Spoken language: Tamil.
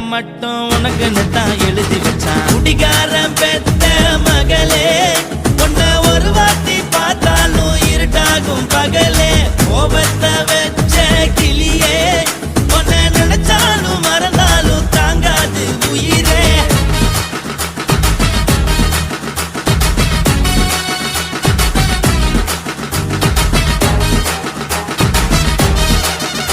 மட்டும் உனக்குன்னு தான் எழுதி வச்சான். குடிகாரம் பெத்த மகளே உன்னை ஒரு வாட்டி பார்த்தாலும் இருட்டாகும் பகல்.